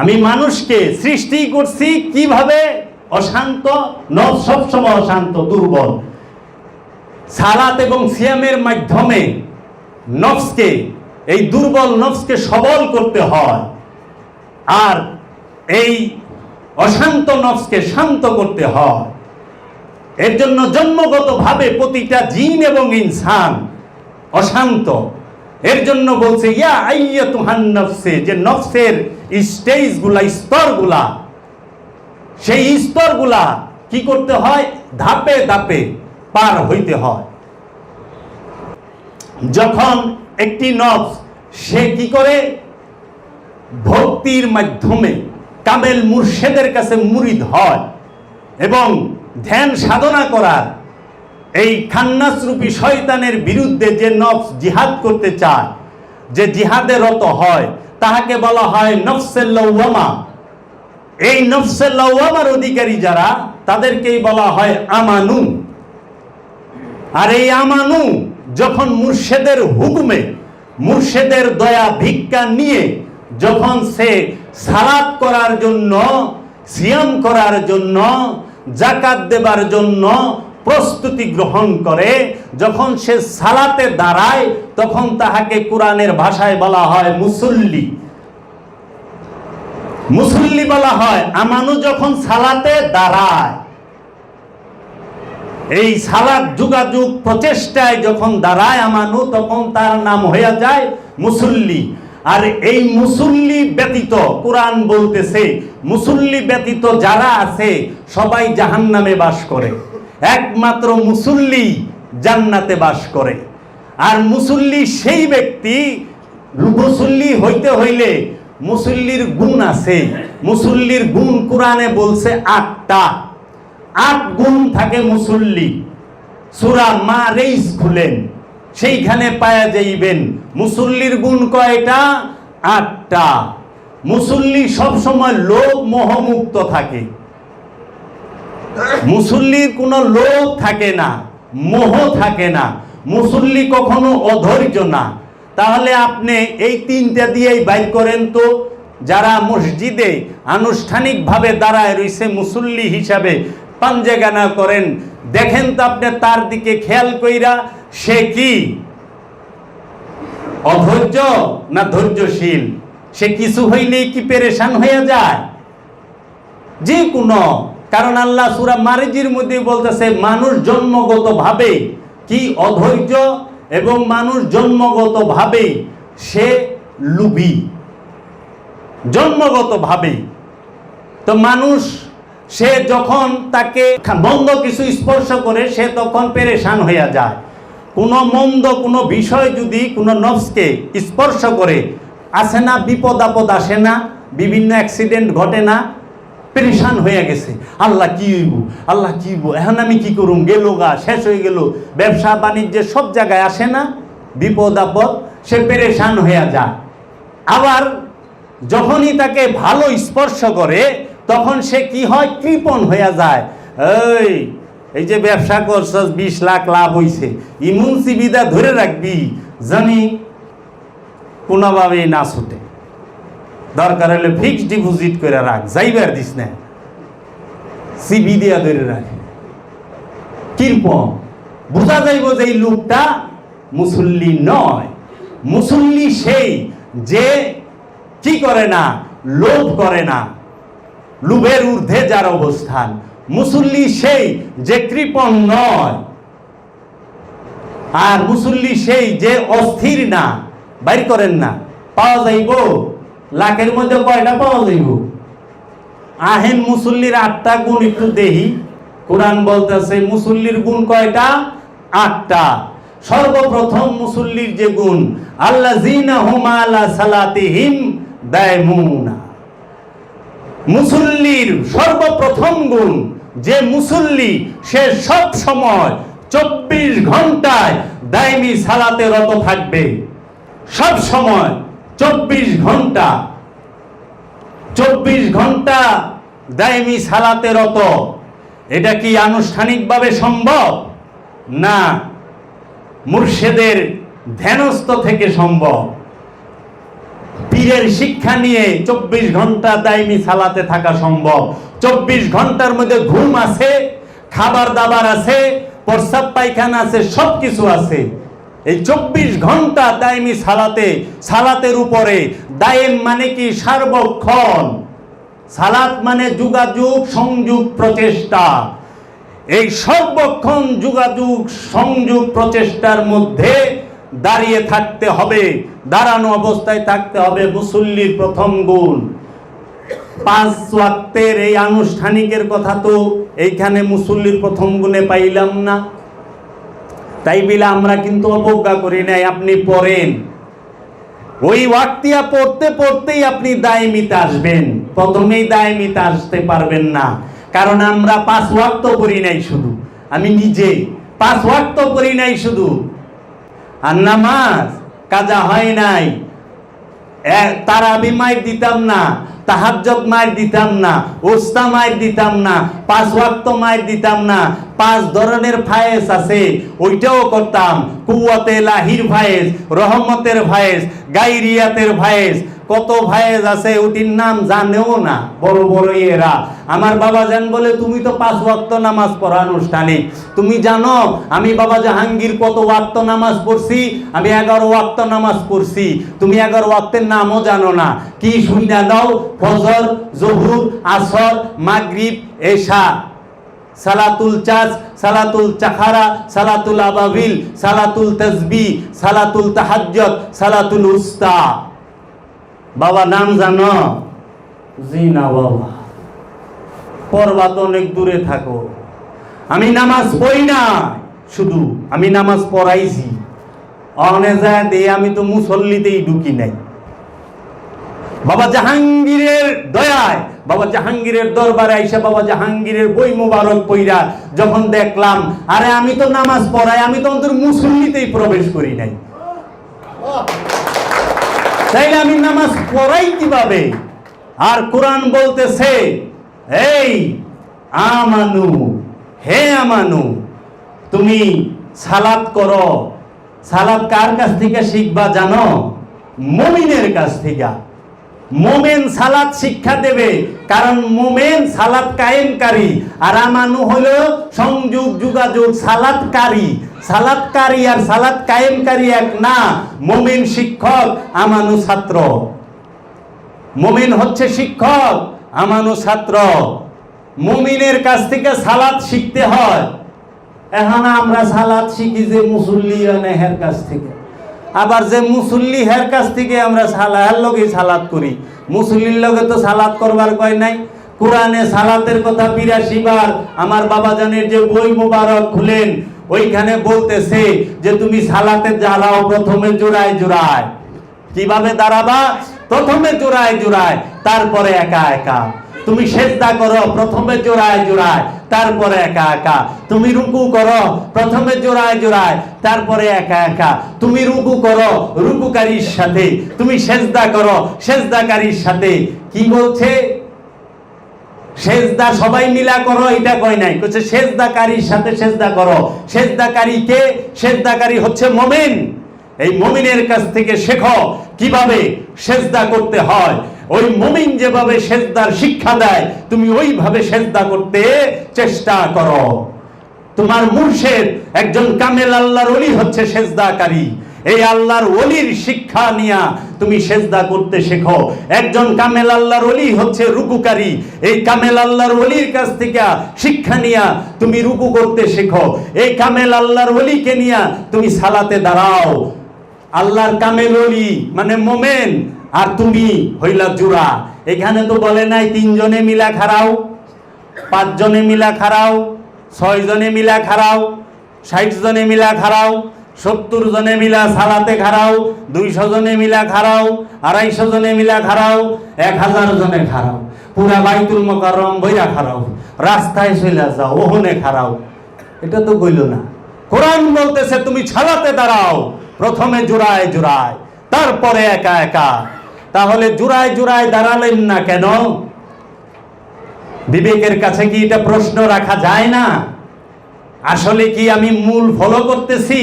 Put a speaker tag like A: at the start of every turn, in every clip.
A: আমি মানুষকে সৃষ্টি করছি কীভাবে? অশান্ত নফস সবসময় অশান্ত, দুর্বল। সালাত এবং সিয়ামের মাধ্যমে নফসকে, এই দুর্বল নফসকে সবল করতে হয়। আর এই অশান্ত নফসকে শান্ত করতে হয়। এর জন্য জন্মগতভাবে প্রতিটা জিন এবং ইনসান অশান্ত। এর জন্য বলছে, ইয়া আইয়া তুহান নফসে, যে নফসের স্টেজগুলা, স্তরগুলা, সেই স্তরগুলা কি করতে হয়? ধাপে ধাপে পার হইতে হয়। যখন একটি নফস, সে কি করে? ভক্তির মাধ্যমে কামেল মুর্শেদের কাছে মুরিদ হয় এবং ধ্যান সাধনা করার এই খান্নাস রূপী শয়তানের বিরুদ্ধে যে নফস জিহাদ করতে চায়, যে জিহাদে রত হয় তাহাকে বলা হয় নফসেল্লামা এই নফসেল্লামার অধিকারী যারা, তাদেরকেই বলা হয় আমানু। আর এই আমানু যখন মুর্শেদের হুকুমে, মুর্শেদের দয়া ভিক্ষা নিয়ে যখন সে সালাত করার জন্য, সিয়াম করার জন্য জাকাত দেবার জন্য প্রস্তুতি গ্রহণ করে, যখন সে সালাতে দাঁড়ায়, তখন তাহাকে কোরআনের ভাষায় বলা হয় মুসল্লি। মুসল্লি বলা হয়, আমানু যখন সালাতে দাঁড়ায়, এই সালাদ যোগাযোগ প্রচেষ্টায় যখন দাঁড়ায় আমানু, তখন তার নাম হয়ে যায় মুসল্লি। আর এই মুসল্লি ব্যতীত, কোরআন বলতেছে, মুসল্লি ব্যতীত যারা আছে, সবাই জাহান্নামে বাস করে। একমাত্র মুসল্লি জান্নাতে বাস করে। আর মুসল্লি সেই ব্যক্তি, মুসল্লি হইতে হইলে মুসল্লির গুণ আছে। মুসল্লির গুণ কোরআনে বলছে আটটা। আট গুণ থাকে মুসল্লি। সুরা মা রেইস খুলেন, সেইখানে পায়া যাইবেন। মুসল্লির গুণ কয়টা? আটটা। মুসল্লি সব সময় লোভ মোহমুক্ত থাকে। মুসল্লির কোনো লোভ থাকে না, মোহ থাকে না। মুসল্লি কখনো অধৈর্য না। তাহলে আপনি এই তিনটা দিয়েই বাইর করেন তো, যারা মসজিদে আনুষ্ঠানিকভাবে দাঁড়ায় রয়েছে মুসল্লি হিসাবে পাঞ্জেগানা করেন, দেখেন তো আপনি তার দিকে খেয়াল কইরা, সে কি? অধৈর্য না ধৈর্যশীল? সে কিছু হইলেই কি পেরেশান হয়ে যায়? যে কোনো কারণ আল্লাহ সুরা মারিজির মধ্যে বলতেছে, মানুষ জন্মগত ভাবে কি অধৈর্য এবং মানুষ জন্মগত ভাবে সে লুবি জন্মগত ভাবে তো মানুষ, সে যখন তাকে মন্দ কিছু স্পর্শ করে, সে তখন পেরেশান হইয়া যায়। কোনো মন্দ, কোনো বিষয় যদি কোনো নফসকে স্পর্শ করে, আসে না, বিপদ আপদ আসে না, বিভিন্ন অ্যাক্সিডেন্ট ঘটে না পেরেশান হয়ে গেছে। আল্লাহ কি হইব? আল্লাহ কি হইব? এখন আমি কি করুম? গেল গা, শেষ হয়ে গেল। ব্যবসা বাণিজ্যে সব জায়গায় আসে না, বিপদ আপদ, সে পেরেশান হয়ে যায়। আবার যখনই তাকে ভালো স্পর্শ করে, তখন সে কি হয়? কৃপণ হয়ে যায়। এই এই যে ব্যবসা করছস, বিশ লাখ লাভ হইছে। ইমুন সিবিদা ধরে রাখবি, জানি কোনোভাবেই না ছুটে। দরকার হলে ফিক্সড ডিপোজিট করে রাখ, যাইবার দিস না। সিবি দিয়া ধরে রাখে। কীরকম? বোঝা যাইব যে এই লোকটা মুসল্লি নয়। মুসল্লি সেই যে কি করে না, লোভ করে না। লোভের ঊর্ধ্বে যার অবস্থান। মুসল্লি সেই যে কৃপণ নয়। আর মুসল্লি সেই যে অস্থির না। বাইর করেন না। পাওয়া যাইব লাখের মধ্যে কয়টা পাওয়া যাইব? আহেন মুসল্লির আটটা গুণ একটু দেহি কোরআন বলতেছে, মুসল্লির গুণ কয়টা? আটটা। সর্বপ্রথম মুসল্লির যে গুণ আল্লাহ সালাতিহিম মুসল্লির সর্বপ্রথম গুণ, যে মুসল্লি, সে সব সময় চব্বিশ ঘন্টায় দায়মি সালাতে রত থাকবে। সব সময় চব্বিশ ঘণ্টা চব্বিশ ঘণ্টা দায়মি সালাতে রত। এটা কি আনুষ্ঠানিকভাবে সম্ভব? না। মুর্শেদের ধ্যানস্থ থেকে সম্ভব। পীরের শিক্ষা নিয়ে চব্বিশ ঘণ্টা দায়মি সালাতে থাকা সম্ভব। চব্বিশ ঘণ্টার মধ্যে ঘুম আছে, খাবার দাবার আছে, প্রস্রাব পায়খানা আছে সব কিছু আছে। এই চব্বিশ ঘণ্টা দায়মি সালাতে, সালাতের উপরে। দায়েম মানে কি? সার্বক্ষণ। সালাত মানে যোগাযোগ, সংযোগ, প্রচেষ্টা। এই সর্বক্ষণ যোগাযোগ, সংযোগ, প্রচেষ্টার মধ্যে দাঁড়িয়ে থাকতে হবে। দাঁড়ানো অবস্থায় থাকতে হবে মুসল্লির প্রথম গুণ। পাঁচ ওয়াক্তের এই আনুষ্ঠানিকের কথা তো এইখানে মুসল্লির প্রথম গুণে পাইলাম না। তাই বিলা আমরা কিন্তু অবজ্ঞা করি নাই, আপনি পড়েন। ওই ওয়াক্তিয়া পড়তে পড়তেই আপনি দায়মিতে আসবেন। প্রথমেই দায়মিতে আসতে পারবেন না। কারণ আমরা পাঁচ ওয়াক্ত করি নাই শুধু। আমি নিজে পাঁচ ওয়াক্ত করি নাই শুধু। আর নামাজ কাজা হয় নাই। তারা তারাবি মায়ের দিতাম না। তাহাজ্জত মায়ের দিতাম না ওস্তা মায়ের দিতাম না, পাঁচ ওয়াক্ত মায়ের দিতাম না, পাঁচ ধরনের ফায়েজ আছে, ওইটাও করতাম। কুয়াতে লাহির ফায়েজ রহমতের ফায়েজ গাইরিয়াতের ফায়েজ কত ফায়েজ আছে ওটির নাম জানেও না, বড় বড় এরা। আমার বাবা জান বলে, তুমি তো পাঁচ ওয়াক্ত নামাজ পড়া আনুষ্ঠানিক। তুমি জানো, আমি বাবা জাহাঙ্গীর কত ওয়াক্ত নামাজ পড়ছি? আমি এগারো ওয়াক্ত নামাজ পড়ছি। তুমি এগারো ওয়াক্তের নামও জানো না। কি শুইনা দাও ফজর, জহুর, আসর, মাগরিব, এশা। সালাতুল চাচ সালাতুল চাখারা, সালাতুল আবাবিল, সালাতুল তসবি সালাতুল তাহাজ্জত সালাতুল উস্তা। বাবা, নাম জানো? জি না বাবা তো অনেক দূরে থাকো। আমি নামাজ পড়ি না। শুধু আমি নামাজ পড়াইছি। অনে যায় আমি তো মুসল্লিতেই ঢুকি নাই। বাবা জাহাঙ্গীরের দয়ায়, বাবা জাহাঙ্গীরের দরবারে আইসা বাবা জাহাঙ্গীরের বই মোবারক পইরা যখন দেখলাম, আরে আমি তো নামাজ পড়াই, আমি তো অন্তর মুসল্লিতেই প্রবেশ করি নাই। তাইলে আমি নামাজ পড়াই কীভাবে? আর কোরআন বলতেছে, এই আমানু, হে আমানু, তুমি সালাত করো। সালাত কার কাছ থেকে শিখবা জানো? মমিনের কাছ থেকে। মোমেন সালাত শিক্ষা দেবে, কারণ মোমেন সালাত কায়েমকারী। আর আমানু হল সংযোগ, যোগাযোগ সালাতকারী সালাতকারী আর সালাত কায়েমকারী এক না, মোমেন শিক্ষক, আমানু ছাত্র। মোমেন হচ্ছে শিক্ষক, আমানু ছাত্র। মুমিনের কাছ থেকে সালাত শিখতে হয়। এখন আমরা সালাত শিখি যে মুসল্লি হের কাছ থেকে। আবার যে মুসল্লি হের কাছ থেকে আমরা সালাহের লগে সালাত করি। মুসল্লির লগে তো সালাত করবার কয় নাই। কোরআনে সালাতের কথা বিরাশি বার আমার বাবা জানের যে বই মুবারক খুলেন, ওইখানে বলতেছে যে তুমি সালাতে জ্বালাও, প্রথমে জোড়ায় জোড়ায়। কীভাবে দাঁড়াবা? প্রথমে জোড়ায় জোড়ায়, তারপরে একা একা। তুমি সেজদা করো, প্রথমে জোড়ায় জোড়ায়, তারপরে একা একা। তুমি রুকু করো, প্রথমে জোড়ায় জোড়ায়, তারপরে একা একা। তুমি রুকু করো, রুকুকারীর সাথে। তুমি সেজদা করো, সেজদাকারীর সাথে। কি বলছে? সেজদা সবাই মিলা করো, এটা কয় নাই। কইছে, সেজদাকারীর সাথে সেজদা করো। সেজদাকারী কে? সেজদাকারী হচ্ছে মোমেন। এই মমিনের কাছ থেকে শেখো কীভাবে সেজদা করতে হয়। ওই মমিন যেভাবে সেজদার শিক্ষা দেয়, তুমি ওইভাবে সেজদা করতে চেষ্টা করো। তোমার মুর্শেদ একজন কামেল আল্লাহর ওলি হচ্ছে সেজদাকারী। এই আল্লাহর ওলির শিক্ষা নিয়া তুমি সেজদা করতে শেখো। একজন কামেল আল্লাহর ওলি হচ্ছে রুকুকারী। এই কামেল আল্লাহর ওলির কাছ থেকে শিক্ষা নিয়া তুমি রুকু করতে শেখো। এই কামেল আল্লাহর ওলিকে নিয়া তুমি সালাতে দাঁড়াও। আল্লাহর কামেল ওলি মানে মোমেন আর তুমি হইলা জুরা। এখানে তো বলে নাই, তিনজনে মিলা খারাও, পাঁচজনে মিলা খারাও ছয় জনে মিলা খারাও ষাট জনে মিলা খারাও সত্তর জনে মিলা সালাতে খারাও দুইশো জনে মিলা খারাও আড়াইশো জনে মিলা খারাও এক হাজার জনে খারাও। পুরা বাইতুল মকারম বইরা খারাও। রাস্তায় চলে যাও, ওহনে খারাও। এটা তো গইল না। কোরআন বলতেছে, তুমি ছালাতে দাঁড়াও। প্রথমে জোড়ায় জোড়ায়। তারপরে একা একা। তাহলে জোড়ায় জোড়ায় দাঁড়ালেন না কেন? বিবেকের কাছে কি এটা প্রশ্ন রাখা যায় না? আসলে কি আমি মূল ফলো করতেছি?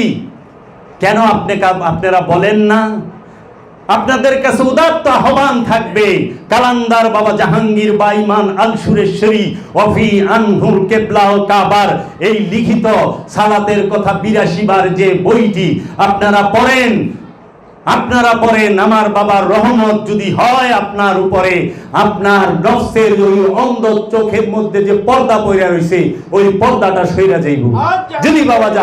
A: কেন আপনি আপনারা বলেন না? আপনাদের কাছে উদাত্ত আহ্বান থাকবে, কালান্দার বাবা জাহাঙ্গীর বাইমান আল সুরেশ্বরী অফি আনহুর কেবলা ও কাবার এই লিখিত সালাতের কথা বিরাশি বার যে বইটি আপনারা পড়েন আপনারা পড়েন আমার বাবার রহমত যদি হয় আপনার উপরে আপনার নফসের ওই অন্ধ চোখের মধ্যে যে পর্দা পড়ে রয়েছে ওই পর্দাটা সইরা যাইব। যদি বাবা